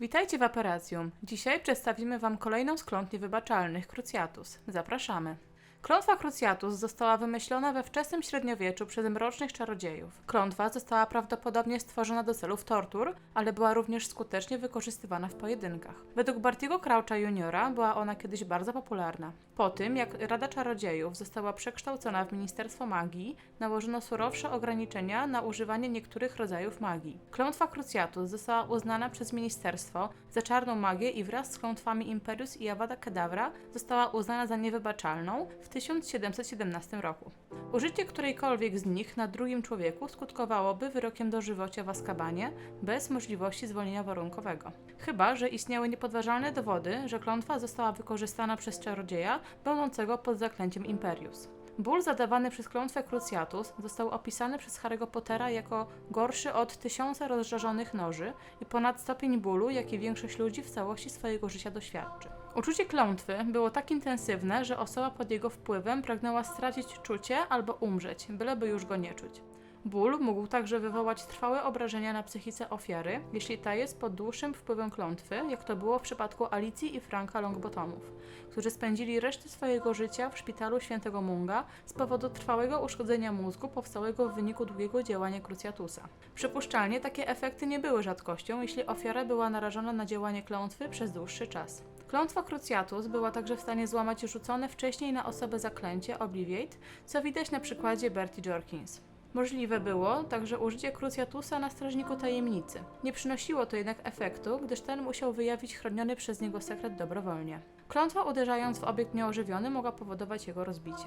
Witajcie w Aperacjum. Dzisiaj przedstawimy Wam kolejną z klątw niewybaczalnych, Cruciatus. Zapraszamy. Klątwa Cruciatus została wymyślona we wczesnym średniowieczu przez mrocznych czarodziejów. Klątwa została prawdopodobnie stworzona do celów tortur, ale była również skutecznie wykorzystywana w pojedynkach. Według Bartiego Croucha Jr. była ona kiedyś bardzo popularna. Po tym, jak Rada Czarodziejów została przekształcona w Ministerstwo Magii, nałożono surowsze ograniczenia na używanie niektórych rodzajów magii. Klątwa Cruciatus została uznana przez ministerstwo za czarną magię i wraz z klątwami Imperius i Avada Kedavra została uznana za niewybaczalną w 1717 roku. Użycie którejkolwiek z nich na drugim człowieku skutkowałoby wyrokiem dożywocia w Azkabanie bez możliwości zwolnienia warunkowego. Chyba, że istniały niepodważalne dowody, że klątwa została wykorzystana przez czarodzieja będącego pod zaklęciem Imperius. Ból zadawany przez klątwę Cruciatus został opisany przez Harry'ego Pottera jako gorszy od tysiąca rozżarzonych noży i ponad stopień bólu, jaki większość ludzi w całości swojego życia doświadczy. Uczucie klątwy było tak intensywne, że osoba pod jego wpływem pragnęła stracić czucie albo umrzeć, byleby już go nie czuć. Ból mógł także wywołać trwałe obrażenia na psychice ofiary, jeśli ta jest pod dłuższym wpływem klątwy, jak to było w przypadku Alicji i Franka Longbottomów, którzy spędzili resztę swojego życia w szpitalu świętego Munga z powodu trwałego uszkodzenia mózgu powstałego w wyniku długiego działania Cruciatusa. Przypuszczalnie takie efekty nie były rzadkością, jeśli ofiara była narażona na działanie klątwy przez dłuższy czas. Klątwa Cruciatus była także w stanie złamać rzucone wcześniej na osobę zaklęcie Obliviate, co widać na przykładzie Bertie Jorkins. Możliwe było także użycie Cruciatusa na strażniku tajemnicy. Nie przynosiło to jednak efektu, gdyż ten musiał wyjawić chroniony przez niego sekret dobrowolnie. Klątwa uderzając w obiekt nieożywiony mogła powodować jego rozbicie.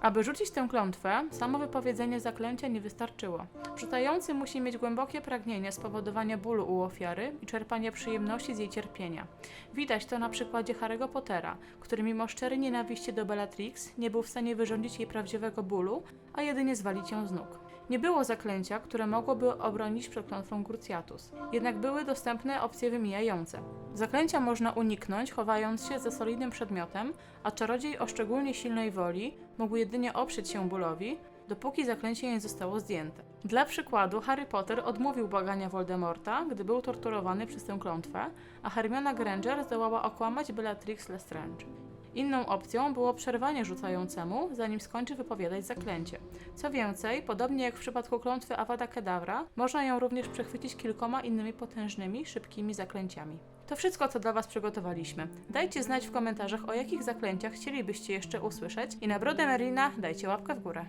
Aby rzucić tę klątwę, samo wypowiedzenie zaklęcia nie wystarczyło. Rzucający musi mieć głębokie pragnienie spowodowania bólu u ofiary i czerpania przyjemności z jej cierpienia. Widać to na przykładzie Harry'ego Pottera, który mimo szczerej nienawiści do Bellatrix nie był w stanie wyrządzić jej prawdziwego bólu, a jedynie zwalić ją z nóg. Nie było zaklęcia, które mogłoby obronić przed klątwą Cruciatus. Jednak były dostępne opcje wymijające. Zaklęcia można uniknąć, chowając się za solidnym przedmiotem, a czarodziej o szczególnie silnej woli mógł jedynie oprzeć się bólowi, dopóki zaklęcie nie zostało zdjęte. Dla przykładu, Harry Potter odmówił błagania Voldemorta, gdy był torturowany przez tę klątwę, a Hermiona Granger zdołała okłamać Bellatrix Lestrange. Inną opcją było przerwanie rzucającemu, zanim skończy wypowiadać zaklęcie. Co więcej, podobnie jak w przypadku klątwy Avada Kedavra, można ją również przechwycić kilkoma innymi potężnymi, szybkimi zaklęciami. To wszystko, co dla Was przygotowaliśmy. Dajcie znać w komentarzach, o jakich zaklęciach chcielibyście jeszcze usłyszeć i na brodę Merlina dajcie łapkę w górę.